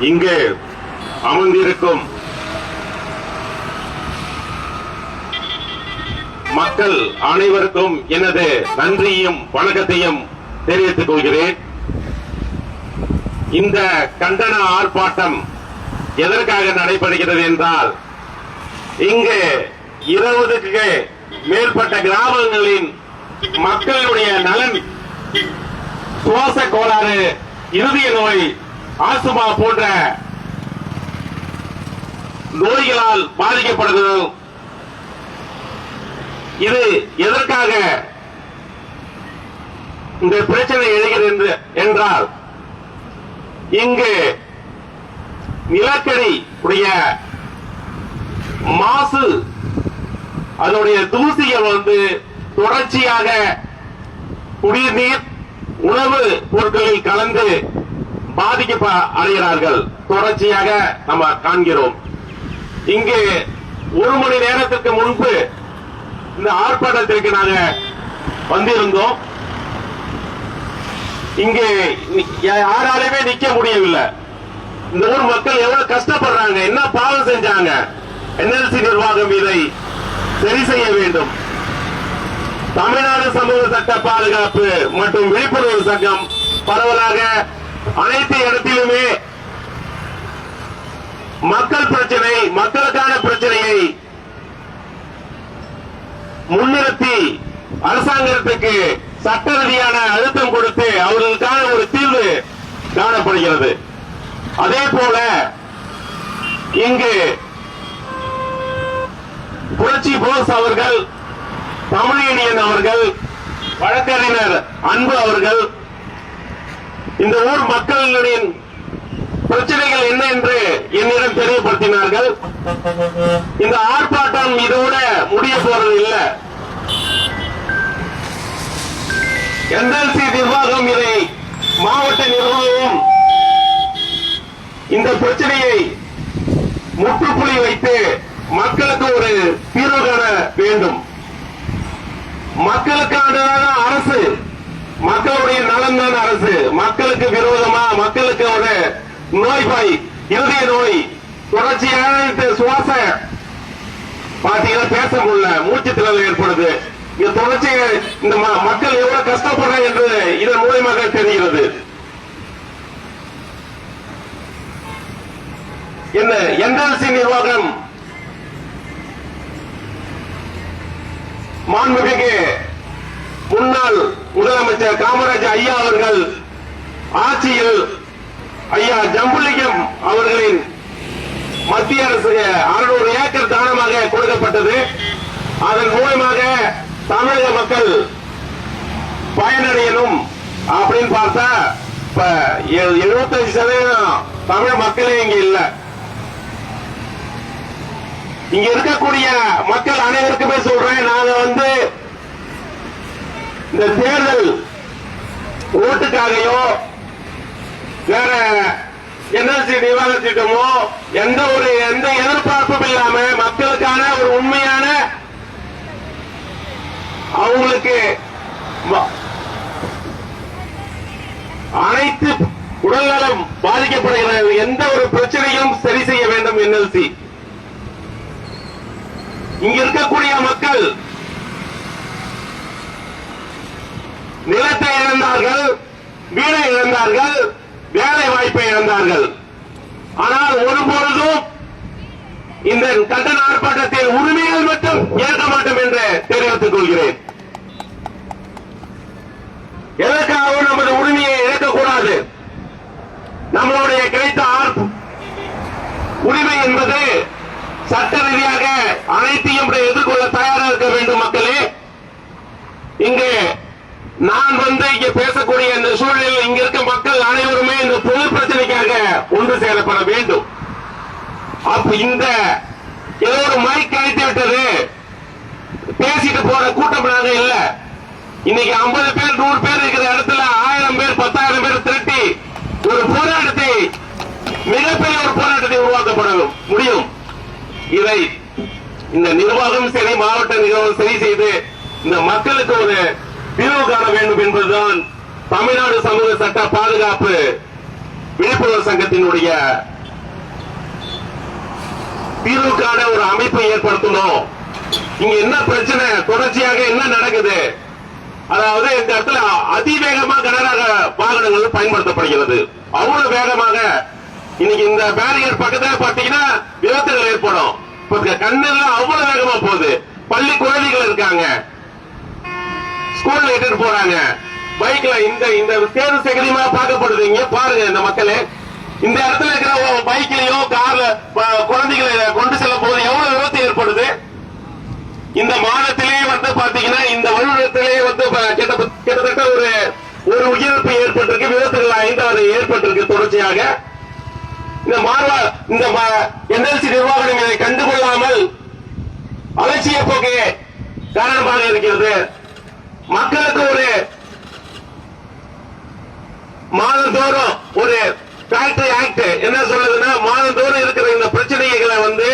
இங்கு அமர்ந்திருக்கும் மக்கள் அனைவருக்கும் எனது நன்றியும் வணக்கத்தையும் தெரிவித்துக் கொள்கிறேன். இந்த கண்டன ஆர்ப்பாட்டம் எதற்காக நடைபெறுகிறது என்றால் இங்கு இருபதுக்கு மேற்பட்ட கிராமங்களின் மக்களுடைய நலன் சுவாச கோளாறு இருதய நோய் ஆசுமா போன்ற நோய்களால் பாதிக்கப்படுகிறோம் இது எதற்காக இந்த பிரச்சனை எழுகிறது என்று- என்றால் இங்கு நிலக்கரி உடைய மாசு அதனுடைய தூசிகள் வந்து தொடர்ச்சியாக குடிநீர் உணவு பொருட்களில் கலந்து பாதிக்க அடைகிறார்கள். தொடர்ச்சியாக நம்ம காண்கிறோம். இங்கு ஒரு மணி நேரத்திற்கு முன்பு இந்த ஆர்ப்பாட்டத்திற்கு நாங்க வந்திருந்தோம். இங்கு யாராலுமே நிக்க முடியவில்லை. இந்த ஊர் மக்கள் எவ்வளவு கஷ்டப்படுறாங்க என்ன பாவம் செஞ்சாங்க என்எல்சி நிர்வாகம் இதை சரி செய்ய வேண்டும். தமிழ்நாடு சமூக சட்ட பாதுகாப்பு மற்றும் விழிப்புணர்வு சங்கம் பரவலாக அனைத்து இடத்திலுமே மக்கள் பிரச்சனை மக்களுக்கான பிரச்சனையை முன்னிறுத்தி அரசாங்கத்துக்கு சட்ட ரீதியான அழுத்தம் கொடுத்து அவர்களுக்கான ஒரு தீர்வு காணப்படுகிறது. அதே போல இங்கு புரட்சி போஸ் அவர்கள் தமிழியன் அவர்கள் வழக்கறிஞர் அன்பு அவர்கள் இந்த ஊர் மக்களின் பிரச்சனைகள் என்ன என்று என்னிடம் தெரியப்படுத்தினார்கள். இந்த ஆர்ப்பாட்டம் இதோட முடிய போறது இல்ல. என்எல்சி நிர்வாகம் இதை மாவட்ட நிர்வாகம் இந்த பிரச்சனையை முற்றுப்புள்ளி வைத்து மக்களுக்கு ஒரு தீர்வு காண வேண்டும். மக்களுக்கான அரசு மக்களுடைய நலன் தான் அரசு. மக்களுக்கு விரோதமா மக்களுக்கு ஒரு நோய்பாய் இருதய நோய் தொடர்ச்சியான சுவாச பாத்தீங்கன்னா பேச முடியல மூச்சு திணறல் ஏற்படுது. இங்க தொடர்ச்சி இந்த மக்கள் எவ்வளவு கஷ்டப்படுறாங்க என்று இதன் மூலியமாக தெரிகிறது. என்ன என்எல்சி நிர்வாகம்? மாண்புமிகு முன்னாள் முதலமைச்சர் காமராஜ் ஐயா அவர்கள் ஆட்சியில் ஐயா ஜம்புலிங்கம் அவர்களின் மத்திய அரசு அறுநூறு ஏக்கர் தானமாக கொடுக்கப்பட்டது. அதன் மூலமாக தமிழக மக்கள் பயனடையணும் அப்படின்னு பார்த்தா இப்ப எழுபத்தஞ்சு சதவீதம் தமிழ் மக்களே இங்க இல்ல. இங்க இருக்கக்கூடிய மக்கள் அனைவருக்குமே சொல்றேன். நாங்க வந்து இந்த தேர்தல் ஓட்டுக்காகையோ வேற என்எல்சி நிவாரண திட்டமோ எந்த ஒரு எந்த எதிர்பார்ப்பும் இல்லாம மக்களுக்கான ஒரு உண்மையான அவங்களுக்கு அனைத்து உடல்நலம் பாதிக்கப்படுகிற எந்த ஒரு பிரச்சனையும் சரி செய்ய வேண்டும் என்எல்சி. இங்க இருக்கக்கூடிய மக்கள் நிலத்தை இழந்தார்கள் வீடை இழந்தார்கள் வேலை வாய்ப்பை இழந்தார்கள். ஆனால் ஒருபொழுதும் இந்த கண்டன ஆர்ப்பாட்டத்தில் உரிமைகள் மட்டும் ஏற்க மாட்டோம் என்று தெரிவித்துக் கொள்கிறேன். எதற்காகவும் நமது உரிமையை இழக்கக்கூடாது. நம்மளுடைய கிடைத்த ஆர்ப்பு உரிமை என்பது சட்ட ரீதியாக அனைத்தையும் எதிர்கொள்ள தயாராக இருக்க வேண்டும் மக்களே. இங்கு நான் வந்து இங்க பேசக்கூடிய இந்த சூழலில் இங்க இருக்க மக்கள் அனைவருமே இந்த பொது பிரச்சனைக்காக ஒன்று சேரப்பட வேண்டும். அப்ப இந்த ஏதோ ஒரு மைக் அழைத்து விட்டது. பேசிட்டு போற கூட்டம் நாங்க இல்ல. இன்னைக்கு 50 பேர் நூறு பேர் இருக்கிற இடத்துல ஆயிரம் பேர் பத்தாயிரம் பேர் திரட்டி ஒரு போராட்டத்தை மிகப்பெரிய ஒரு போராட்டத்தை உருவாக்கப்பட முடியும். இதை இந்த நிர்வாகம் சரி மாவட்ட நிர்வாகம் சரி செய்து இந்த மக்களுக்கு ஒரு தீர்வு காண வேண்டும் என்பதுதான் தமிழ்நாடு சமூக சட்ட பாதுகாப்பு விழிப்புணர்வு சங்கத்தினுடைய தீர்வுக்கான ஒரு அமைப்பை ஏற்படுத்தணும் இங்க என்ன பிரச்சனை? தொடர்ச்சியாக என்ன நடக்குது? அதாவது இந்த இடத்துல அதிவேகமா கனரக வாகனங்கள் பயன்படுத்தப்படுகிறது. அவ்வளவு வேகமாக இன்னைக்கு இந்த பேரியர் பக்கத்துல பாத்தீங்கன்னா விபத்துகள் ஏற்படும். கண்ணெல்லாம் அவ்வளவு வேகமா போகுது. பள்ளி குழந்தைகள் இருக்காங்க. ஸ்கூல்ல இட்டுட்டு போறாங்க. பைக்ல இந்த இந்த தேர்வு சகதியமா பார்க்கப்படுது. இங்க பாருங்க இந்த மக்களே. இந்த இடத்துல இருக்கிற பைக்லயோ கார்ல குழந்தைகளை கொண்டு செல்லும் போது எவ்வளவு விபத்து ஏற்படுது? இந்த மாதத்திலேயே வந்து பாத்தீங்கன்னா இந்த வருடத்திலேயே வந்து கிட்ட- கிட்டத்தட்ட ஒரு ஒரு உயிரிழப்பு ஏற்பட்டிருக்கு. விபத்துகள் ஐந்தாவது ஏற்பட்டிருக்கு தொடர்ச்சியாக. இந்த மார்வா இந்த என்எல்சி நிர்வாகம் இதை கண்டுகொள்ளாமல் அலட்சிய போக்கே காரணமாக இருக்கிறது. மக்களுக்கு ஒரு மாதந்தோறும் ஒரு ஃபேக்டரி ஆக்ட் என்ன சொல்லுதுன்னா மாதந்தோறும் இருக்கிற இந்த பிரச்சனைகளை வந்து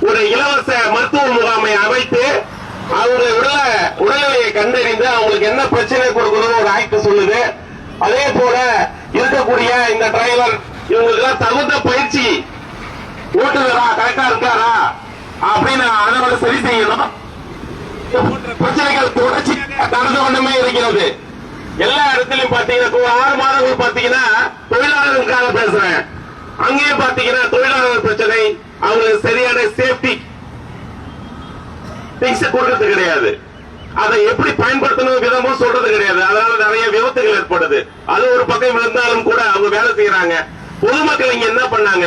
ஒரு இலவச மருத்துவ முகாமை அமைத்து அவங்க உடல உடல்நிலையை கண்டறிந்து அவங்களுக்கு என்ன பிரச்சனை கொடுக்கணும் ஒரு ஆக்ட் சொல்லுது. அதே போல இருக்கக்கூடிய இந்த டிரைவர் இவங்களுக்கு தகுந்த பயிற்சி ஓட்டுநரா கரெக்டா இருக்காரா? அப்படின்னு அதை சரி செய்யணும். பிரச்சனைகள் தொடர்ச்சி நடந்து கொண்டுமே இருக்கிறது. எல்லா இடத்திலும் பாத்தீங்கன்னா ஆறு மாதங்கள் பாத்தீங்கன்னா தொழிலாளர்களுக்காக பேசுறேன். அங்கேயும் பாத்தீங்கன்னா தொழிலாளர் பிரச்சனை அவங்களுக்கு சரியான சேஃப்டி திங்ஸ் கொடுக்கறது கிடையாது. அதை எப்படி பயன்படுத்தணும் விதமும் சொல்றது கிடையாது. அதனால நிறைய விபத்துகள் ஏற்படுது. அது ஒரு பக்கம் இருந்தாலும் கூட அவங்க வேலை செய்யறாங்க பொதுமக்கள் இங்க என்ன பண்ணாங்க?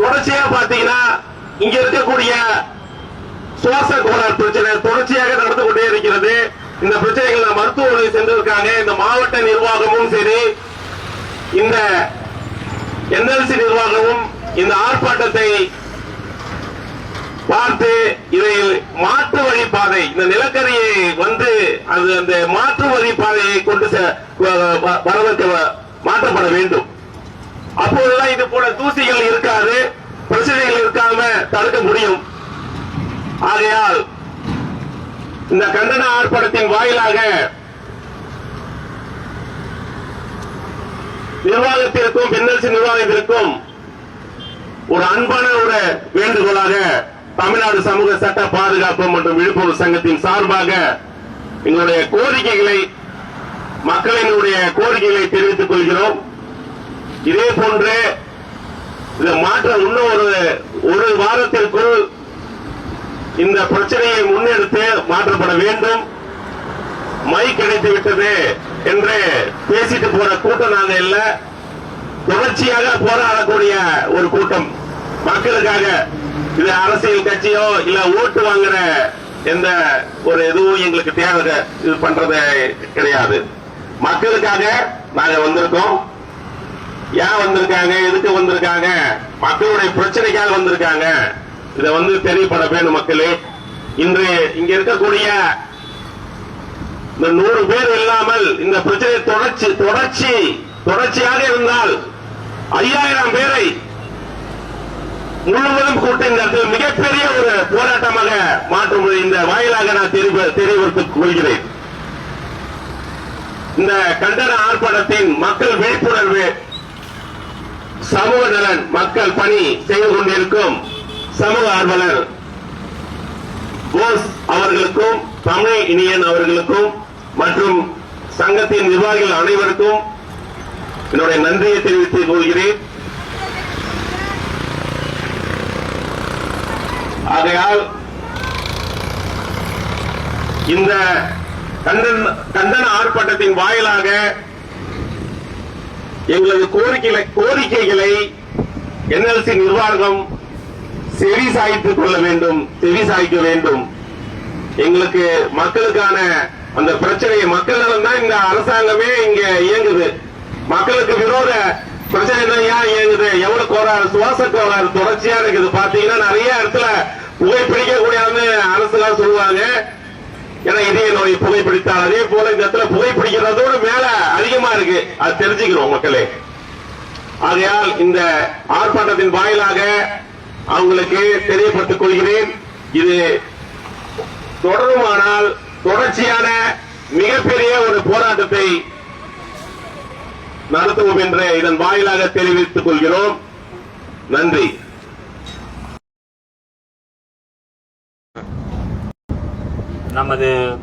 தொடர்ச்சியா பாத்தீங்கன்னா இங்க இருக்கக்கூடிய சுவாச கோளாறு பிரச்சனை தொடர்ச்சியாக நடந்து கொண்டே இருக்கிறது. இந்த பிரச்சனைகள் மருத்துவமனை சென்றிருக்காங்க இந்த மாவட்ட நிர்வாகமும் சரி இந்த என்எல்சி நிர்வாகமும் இந்த ஆர்ப்பாட்டத்தை பார்த்து இதை மாற்று வழி பாதை இந்த நிலக்கரியை வந்து அது அந்த மாற்று வழி பாதையை கொண்டு செ- வ- வ- மாற்றப்பட வேண்டும். அப்போதுதான் இது போல தூசிகள் இருக்காது பிரச்சனைகள் இருக்காம தடுக்க முடியும். ஆகையால் இந்த கண்டன ஆர்ப்பாட்டத்தின் வாயிலாக நிர்வாகத்திற்கும் என்எல்சி நிர்வாகத்திற்கும் ஒரு அன்பான ஒரு வேண்டுகோளாக தமிழ்நாடு சமூக சட்ட பாதுகாப்பு மற்றும் விழிப்புணர்வு சங்கத்தின் சார்பாக எங்களுடைய கோரிக்கைகளை மக்களினுடைய கோரிக்கைகளை தெரிவித்துக் கொள்கிறோம். இதே போன்று இந்த மாற்றம் இன்னும் ஒரு ஒரு வாரத்திற்குள் இந்த பிரச்சனையை முன்னெடுத்து மாற்றப்பட வேண்டும். மை கிடைத்து விட்டது என்று பேசிட்டு போற கூட்டம் நாங்க இல்ல. தொடர்ச்சியாக போராடக்கூடிய ஒரு கூட்டம். மக்களுக்காக இது அரசியல் கட்சியோ இல்ல ஓட்டு வாங்குற எந்த ஒரு எதுவும் எங்களுக்கு தேவை இது பண்றது கிடையாது. மக்களுக்காக நாங்க வந்திருக்கோம். ஏன் வந்திருக்காங்க? எதுக்கு வந்திருக்காங்க? மக்களுடைய பிரச்சனைக்காக வந்திருக்காங்க. இதை வந்து தெரியப்பட வேண்டும் மக்களே. இன்று இங்க இருக்கக்கூடிய இந்த நூறு பேர் இல்லாமல் இந்த பிரச்சனை தொடர்ச்சி தொடர்ச்சி தொடர்ச்சியாக இருந்தால் ஐயாயிரம் பேரை முழுவதும் கூட்ட இந்த இடத்தில் மிகப்பெரிய ஒரு போராட்டமாக மாற்றும் இந்த வாயிலாக நான் தெரிவித்துக் கொள்கிறேன். இந்த கண்டன ஆர்ப்பாட்டத்தின் மக்கள் விழிப்புணர்வு சமூக நலன் மக்கள் பணி செய்து கொண்டிருக்கும் சமூக ஆர்வலர் போஸ் அவர்களுக்கும் தமிழ் இனியன் அவர்களுக்கும் மற்றும் சங்கத்தின் நிர்வாகிகள் அனைவருக்கும் என்னுடைய நன்றியை தெரிவித்துக் கொள்கிறேன். ஆகையால் இந்த கண்டன கண்டன ஆர்ப்பாட்டத்தின் வாயிலாக எங்களது கோரிக்கைகளை கோரிக்கைகளை என்எல்சி நிர்வாகம் செவி சாய்த்துக் கொள்ள வேண்டும் செவி சாய்க்க வேண்டும். எங்களுக்கு மக்களுக்கான அந்த பிரச்சனையை மக்கள் நலன் தான் இந்த அரசாங்கமே இங்க இயங்குது. மக்களுக்கு விரோத பிரச்சனை தான் ஏன் இயங்குது? எவ்வளவு கோளாறு சுவாச கோளாறு தொடர்ச்சியா இருக்குது. பாத்தீங்கன்னா நிறைய இடத்துல புகைப்பிடிக்க கூடியது அரசுலாம் சொல்லுவாங்க. ஏன்னா இதய நோய் புகைப்பிடித்தால் அதே போல இந்த இடத்துல புகைப்பிடிக்கிறதோட மேல அதிகமா இருக்கு. அது தெரிஞ்சுக்கிறோம் மக்களே. ஆகையால் இந்த ஆர்ப்பாட்டத்தின் வாயிலாக அவங்களுக்கு தெரியப்பட்டுக் கொள்கிறேன். இது தொடருமானால் தொடர்ச்சியான மிகப்பெரிய ஒரு போராட்டத்தை நடத்துவோம் என்று இதன் வாயிலாக தெரிவித்துக் கொள்கிறோம். நன்றி. நமது